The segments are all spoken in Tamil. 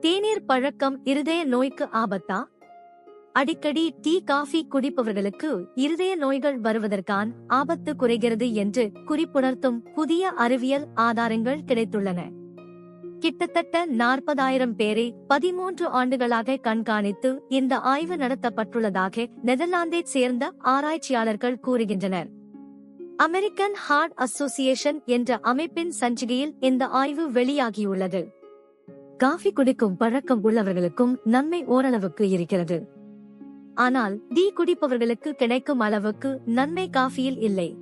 தேநீர் பழக்கம் இருதய நோய்க்கு ஆபத்தா? அடிக்கடி டீ காஃபி குடிப்பவர்களுக்கு இருதய நோய்கள் வருவதற்கான ஆபத்து குறைகிறது என்று குறிப்புணர்த்தும் புதிய அறிவியல் ஆதாரங்கள் கிடைத்துள்ளன. கிட்டத்தட்ட நாற்பதாயிரம் பேரை பதிமூன்று ஆண்டுகளாக கண்காணித்து இந்த ஆய்வு நடத்தப்பட்டுள்ளதாக நெதர்லாந்தைச் சேர்ந்த ஆராய்ச்சியாளர்கள் கூறுகின்றனர். அமெரிக்கன் ஹார்ட் அசோசியேஷன் என்ற அமைப்பின் சஞ்சிகையில் இந்த ஆய்வு வெளியாகியுள்ளது. காஃபி குடிக்கும் பழக்கம் உள்ளவர்களுக்கும் நன்மை ஓரளவுக்கு இருக்கிறது. ஆனால் டீ குடிப்பவர்களுக்கு கிடைக்கும் அளவுக்கு நன்மை காஃபியில் இல்லை.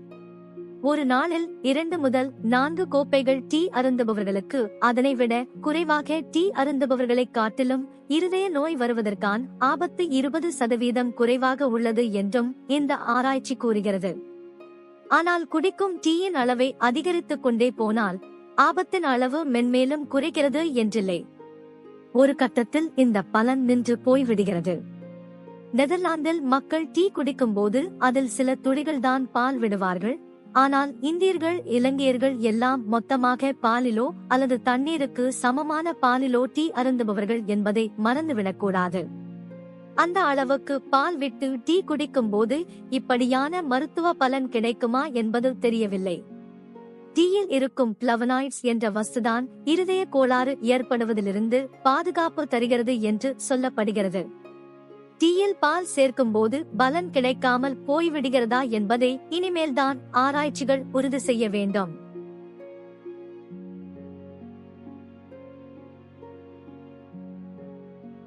ஒரு நாளில் இரண்டு முதல் நான்கு கோப்பைகள் டீ அருந்துபவர்களுக்கு அதனை விட குறைவாக டீ அருந்துபவர்களைக் காட்டிலும் இருதய நோய் வருவதற்கான ஆபத்து இருபது சதவீதம் குறைவாக உள்ளது என்றும் இந்த ஆராய்ச்சி கூறுகிறது. ஆனால் குடிக்கும் டீயின் அளவை அதிகரித்துக் கொண்டே போனால் ஆபத்தின் அளவு மென்மேலும் குறைகிறது என்றில்லை. ஒரு கட்டத்தில் இந்த பலன் நின்று போய்விடுகிறது. நெதர்லாந்தில் மக்கள் டீ குடிக்கும் போது அதில் சில துளிகள் தான் பால் விடுவார்கள். ஆனால் இந்தியர்கள் இலங்கையர்கள் எல்லாம் மொத்தமாக பாலிலோ அல்லது தண்ணீருக்கு சமமான பாலிலோ டீ அருந்துபவர்கள் என்பதை மறந்துவிடக்கூடாது. அந்த அளவுக்கு பால் விட்டு டீ குடிக்கும் போது இப்படியான மருத்துவ பலன் கிடைக்குமா என்பது தெரியவில்லை. டீயில் இருக்கும் பிளவனாய்ட்ஸ் என்ற வஸ்துதான் இருதய கோளாறு ஏற்படுவதிலிருந்து பாதுகாப்பு தருகிறது என்று சொல்லப்படுகிறது. டீயில் பால் சேர்க்கும் போது பலன் கிடைக்காமல் போய்விடுகிறதா என்பதை இனிமேல்தான் ஆராய்ச்சிகள் உறுதி செய்ய வேண்டும்.